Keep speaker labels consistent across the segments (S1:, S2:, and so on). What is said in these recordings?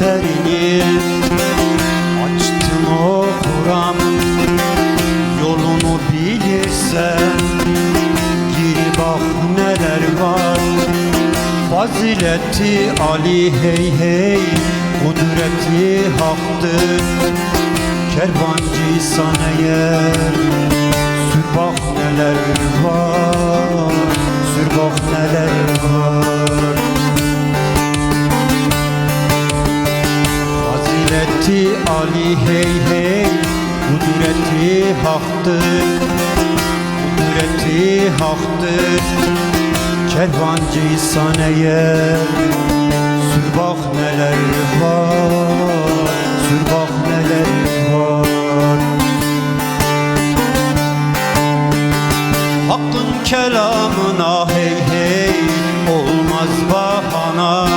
S1: defterini Açtım okuram Yolunu bilirsen. Gir bak neler var. Fazileti Ali hey hey Kudreti haktır Kervancı sana yer. Sür neler var. Hazreti Ali hey hey. Kudreti haktır Kudreti haktır Kervancıysan eğer Sür bak neler var? Sür bak neler var? Hakkın kelamına hey hey. Olmaz bahana.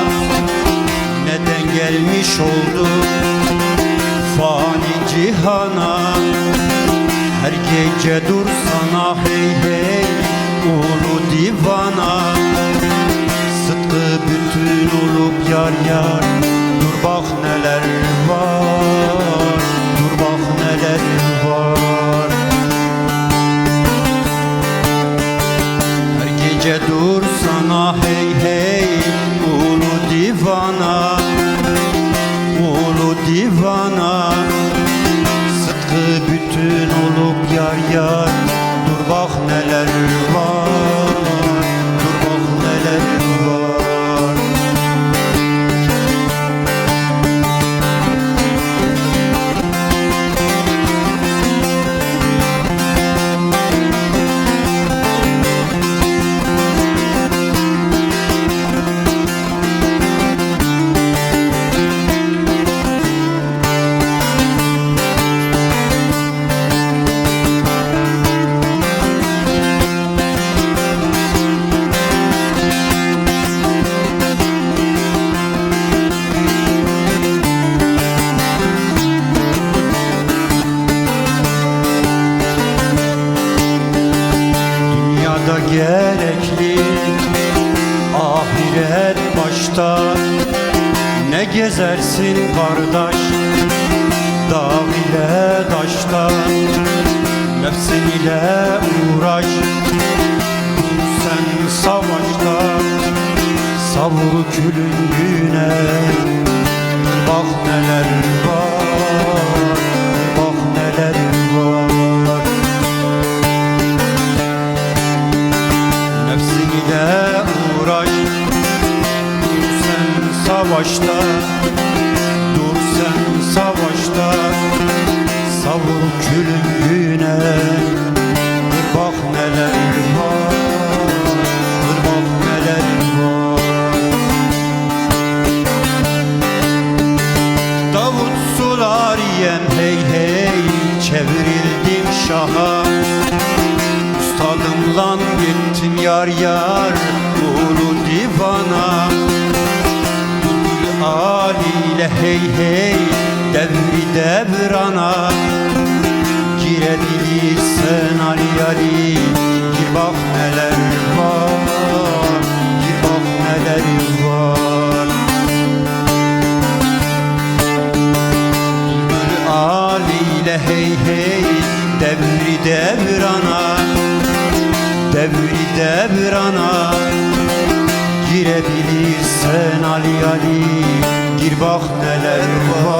S1: Neden gelmiş oldu? Fani cihana. Her gece dursana hey hey Ulu divana. Sıtkı bütün olup yar yar Dur bak neler var Dur bak neler var. Her gece dursana hey hey gerekli. Ahiret başta Ne gezersin kardeş? Dağ ile taşta Nefsin ile uğraş. Sen savaşta Savur külün savaşta. Dur sen savaşta Savur külün güne. Dur bak neler var Dur bak neler var. Davut sular yem hey hey Çevrildim şaha. Ustadımla gittim yar yar Ulu divana aliyle hey hey Devri devrana? Girebilirsen Ali Ali Gir bak neler var Gir bak neler var. Bülbül aliyle hey hey Devri devrana Devri devrana. Girebilirsen Ali Ali Gir bak neler var